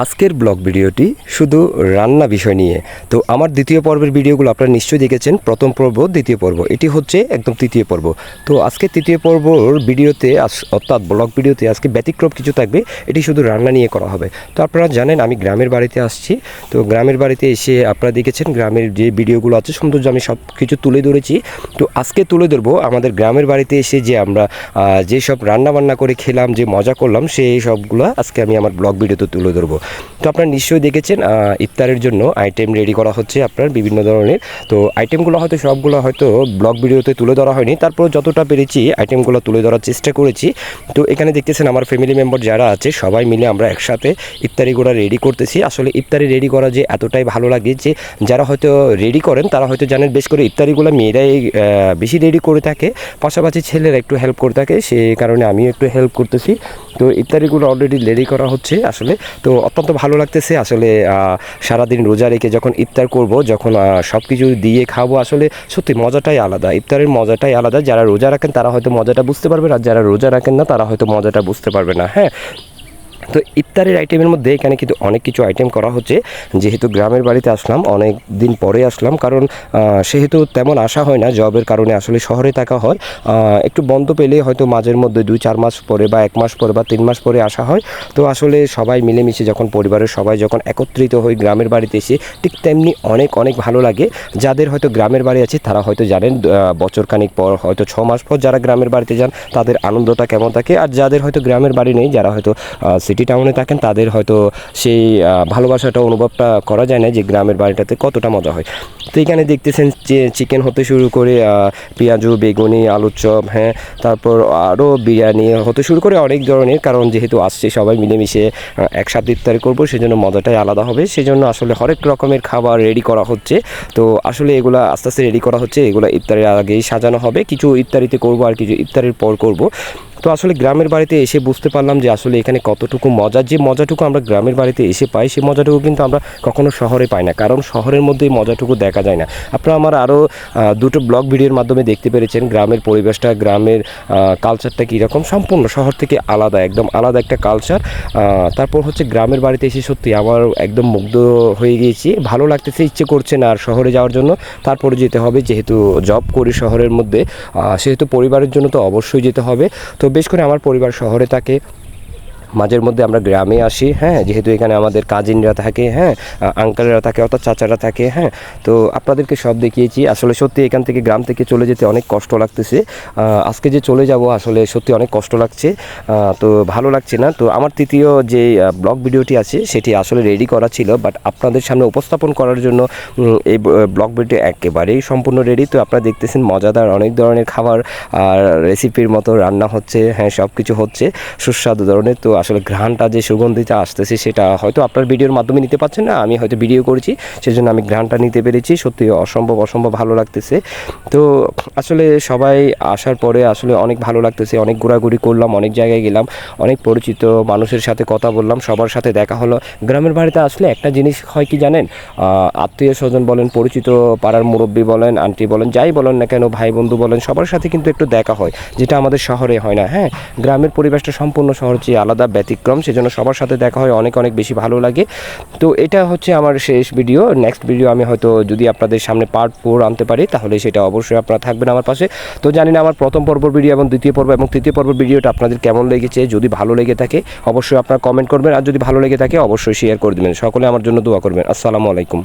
আজকের ব্লগ ভিডিওটি শুধু রান্না বিষয় নিয়ে। তো আমার দ্বিতীয় পর্বের ভিডিওগুলো আপনারা নিশ্চয়ই দেখেছেন। প্রথম পর্ব, দ্বিতীয় পর্ব। এটি হচ্ছে একদম তৃতীয় পর্ব। তো আজকে তৃতীয় পর্বর ভিডিওতে অর্থাৎ ব্লগ ভিডিওতে আজকে ব্যতিক্রম কিছু থাকবে। এটি শুধু রান্না নিয়ে করা হবে। তো আপনারা জানেন, আমি গ্রামের বাড়িতে আসছি। তো গ্রামের বাড়িতে এসে আপনারা দেখেছেন, গ্রামের যে ভিডিওগুলো আছে, সৌন্দর্য আমি সব কিছু তুলে ধরেছি। তো আজকে তুলে ধরবো আমাদের গ্রামের বাড়িতে এসে যে আমরা যেসব রান্না বান্না করে খেলাম, যে মজা করলাম, সেই সবগুলো আজকে আমি আমার ব্লগ ভিডিওতে তুলে ধরবো। তো আপনারা নিশ্চয়ই দেখেছেন ইফতারের জন্য আইটেম রেডি করা হচ্ছে আপনার বিভিন্ন ধরনের। তো আইটেমগুলো হয়তো সবগুলো হয়তো ব্লগ ভিডিওতে তুলে ধরা হয়নি। তারপর যতটা পেরেছি আইটেমগুলো তুলে ধরার চেষ্টা করেছি। তো এখানে দেখতেছেন আমার ফ্যামিলি মেম্বার যারা আছে, সবাই মিলে আমরা একসাথে ইফতারিগুলো রেডি করতেছি। আসলে ইফতারি রেডি করা যে এতটাই ভালো লাগে যে যারা হয়তো রেডি করেন, তারা হয়তো জানেন বেশ করে ইফতারিগুলো মেয়েরাই বেশি রেডি করে থাকে। পাশাপাশি ছেলেরা একটু হেল্প করে থাকে, সে কারণে আমিও একটু হেল্প করতেছি। তো ইফতারিগুলো অলরেডি রেডি করা হচ্ছে আসলে। তো অত্যন্ত ভালো লাগতেছে আসলে সারাদিন রোজা রেখে যখন ইফতার করব, যখন সব কিছু দিয়ে খাব আসলে সত্যি মজাটাই আলাদা। ইফতারের মজাটাই আলাদা। যারা রোজা রাখেন তারা হয়তো মজাটা বুঝতে পারবে আর যারা রোজা রাখেন না তারা হয়তো মজাটা বুঝতে পারবে না। হ্যাঁ তো ইফতারের আইটেমের মধ্যে এখানে কিন্তু অনেক কিছু আইটেম করা হচ্ছে। যেহেতু গ্রামের বাড়িতে আসলাম, অনেক দিন পরে আসলাম, কারণ সেহেতু তেমন আসা হয় না জবের কারণে আসলে শহরে থাকা হয়। একটু বন্ধ পেলে হয়তো মাঝের মধ্যে দুই, চার মাস পরে বা এক মাস পরে বা তিন মাস পরে আসা হয়। তো আসলে সবাই মিলেমিশে যখন পরিবারের সবাই যখন একত্রিত হই গ্রামের বাড়িতে এসে, ঠিক তেমনি অনেক অনেক ভালো লাগে। যাদের হয়তো গ্রামের বাড়ি আছে, তারা হয়তো জানেন বছরখানিক পর, হয়তো ছ মাস পর যারা গ্রামের বাড়িতে যান, তাদের আনন্দটা কেমন থাকে। আর যাদের হয়তো গ্রামের বাড়ি নেই, যারা হয়তো সিটি টাউনে থাকেন, তাদের হয়তো সেই ভালোবাসাটা, অনুভবটা করা যায় না যে গ্রামের বাড়িটাতে কতটা মজা হয়। তো এখানে দেখতেছেন যে চিকেন হতে শুরু করে পেঁয়াজু, বেগুনি, আলুর চপ হ্যাঁ তারপর আরও বিরিয়ানি হতে শুরু করে অনেক ধরনের, কারণ যেহেতু আসছে সবাই মিলেমিশে একসাথে ইফতারি করব, সেজন্য মজাটাই আলাদা হবে। সেজন্য আসলে হরেক রকমের খাবার রেডি করা হচ্ছে। তো আসলে এগুলো আস্তে আস্তে রেডি করা হচ্ছে, এগুলো ইফতারের আগেই সাজানো হবে। কিছু ইফতারিতে করব আর কিছু ইফতারের পর করব। তো আসলে গ্রামের বাড়িতে এসে বুঝতে পারলাম যে আসলে এখানে কতটুকু মজা। যে মজাটুকু আমরা গ্রামের বাড়িতে এসে পাই সেই মজাটুকু কিন্তু আমরা কখনো শহরে পাই না। কারণ শহরের মধ্যে এই মজাটুকু দেখা যায় না। আপনারা আমার আরও দুটো ব্লগ ভিডিওর মাধ্যমে দেখতে পেরেছেন গ্রামের পরিবেশটা, গ্রামের কালচারটা কীরকম। সম্পূর্ণ শহর থেকে আলাদা, একদম আলাদা একটা কালচার তারপর হচ্ছে গ্রামের বাড়িতে এসে সত্যি আমার একদম মুগ্ধ হয়ে গিয়েছি। ভালো লাগতেছে, ইচ্ছে করছে না আর শহরে যাওয়ার জন্য। তারপরে যেতে হবে, যেহেতু জব করি শহরের মধ্যে সেহেতু পরিবারের জন্য তো অবশ্যই যেতে হবে। তো বেশ করে আমার পরিবার শহরে থাকে মাঝের মধ্যে আমরা গ্রামে আসি হ্যাঁ যেহেতু এখানে আমাদের কাজিনরা থাকে হ্যাঁ আঙ্কালরা থাকে, অর্থাৎ চাচারা থাকে হ্যাঁ তো আপনাদেরকে সব দেখিয়েছি। আসলে সত্যি এখান থেকে গ্রাম থেকে চলে যেতে অনেক কষ্ট লাগতেছে। আজকে যে চলে যাব, আসলে সত্যি অনেক কষ্ট লাগছে। তো ভালো লাগছে না। তো আমার তৃতীয় যে ব্লগ ভিডিওটি আছে, সেটি আসলে রেডি করা ছিল বাট আপনাদের সামনে উপস্থাপন করার জন্য এই ব্লগ ভিডিও একেবারেই সম্পূর্ণ রেডি তো আপনারা দেখতেছেন মজাদার অনেক ধরনের খাবার, আর রেসিপির মতো রান্না হচ্ছে হ্যাঁ সব কিছু হচ্ছে, সুস্বাদু ধরনের। তো আসলে ঘ্রাণটা যে সুগন্ধিটা আসতেছে সেটা হয়তো আপনার ভিডিওর মাধ্যমে নিতে পারছেন না, আমি হয়তো ভিডিও করেছি, সেজন্য আমি ঘ্রাণটা নিতে পেরেছি, সত্যি অসম্ভব অসম্ভব ভালো লাগতেছে। তো আসলে সবাই আসার পরে আসলে অনেক ভালো লাগতেছে, অনেক ঘোরাঘুরি করলাম, অনেক জায়গায় গেলাম, অনেক পরিচিত মানুষের সাথে কথা বললাম, সবার সাথে দেখা হলো। গ্রামের বাড়িতে আসলে একটা জিনিস হয় কি জানেন? আত্মীয় স্বজন বলেন, পরিচিত পাড়ার মুরব্বী বলেন, আন্টি বলেন, যাই বলেন না কেন, ভাই বন্ধু বলেন, সবার সাথে কিন্তু একটু দেখা হয়, যেটা আমাদের শহরে হয় না হ্যাঁ? গ্রামের পরিবেশটা সম্পূর্ণ শহর চেয়ে আলাদা ব্যতিক্রম, সেজন্য সবার সাথে দেখা হয়, অনেক অনেক বেশি ভালো লাগে। তো এটা হচ্ছে আমার শেষ ভিডিও নেক্সট ভিডিও আমি হয়তো যদি আপনাদের সামনে পার্ট ফোর আনতে পারি, তাহলে সেটা অবশ্যই আপনারা থাকবেন আমার পাশে। তো জানি না আমার প্রথম পর্ব ভিডিও এবং দ্বিতীয় পর্ব এবং তৃতীয় পর্ব ভিডিওটা আপনাদের কেমন লেগেছে? যদি ভালো লেগে থাকে, অবশ্যই আপনারা কমেন্ট করবেন। আর যদি ভালো লেগে থাকে, অবশ্যই শেয়ার করে দেবেন। সকলে আমার জন্য দোয়া করবেন। আসসালামু আলাইকুম।